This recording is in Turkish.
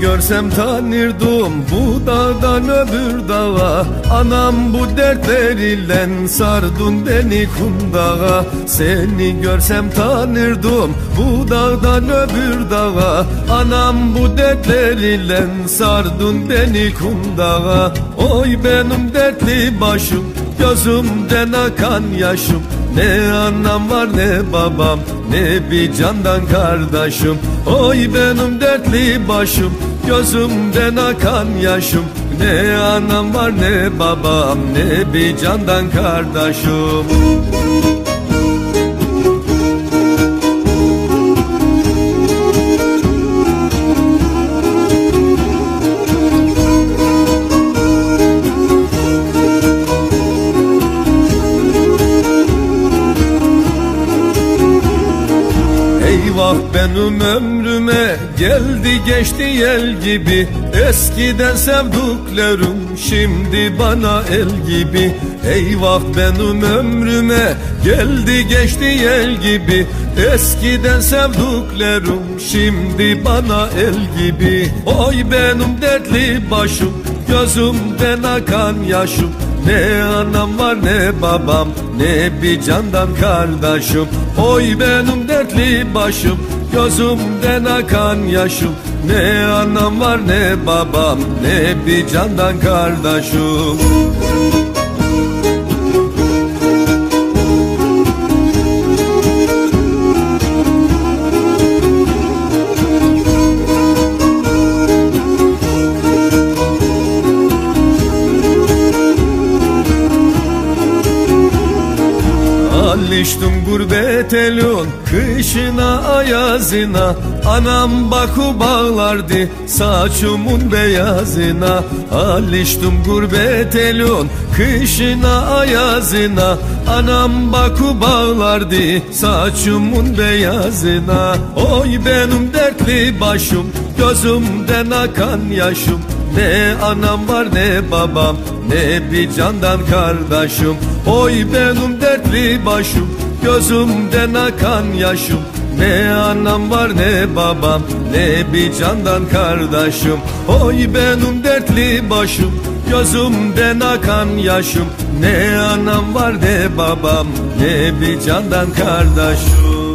görsem tanırdım bu dağdan öbür dağa. Anam bu dertleriyle sardın beni kundağa. Seni görsem tanırdım bu dağdan öbür dağa. Anam bu dertleriyle sardın beni kundağa. Oy benim dertli başım gözümden akan yaşım ne anam var ne babam ne bir candan kardeşim. Oy benim dertli başım gözümden akan yaşım. Ne anam var ne babam ne bir candan kardeşim Eyvah benim ömrüme geldi geçti yel gibi. Eskiden sevduklarım şimdi bana el gibi. Eyvah benim ömrüme geldi geçti yel gibi. Eskiden sevduklarım şimdi bana el gibi. Oy benim dertli başım gözümden akan yaşım ne anam var ne babam ne bir candan kardeşim. Oy benim dertli başım gözümden akan yaşım. Ne anam var ne babam ne bir candan kardeşim Alıştım gurbet elun kışına ayazına. Anam baku bağlardı saçımın beyazına. Alıştım gurbet elun kışına ayazına. Anam baku bağlardı saçımın beyazına. Oy benim dertli başım gözümden akan yaşım ne anam var ne babam ne bir candan kardeşim. Oy benim dertli başım gözümden akan yaşım. Ne anam var ne babam ne bir candan kardeşim. Oy benim dertli başım gözümden akan yaşım. Ne anam var ne babam ne bir candan kardeşim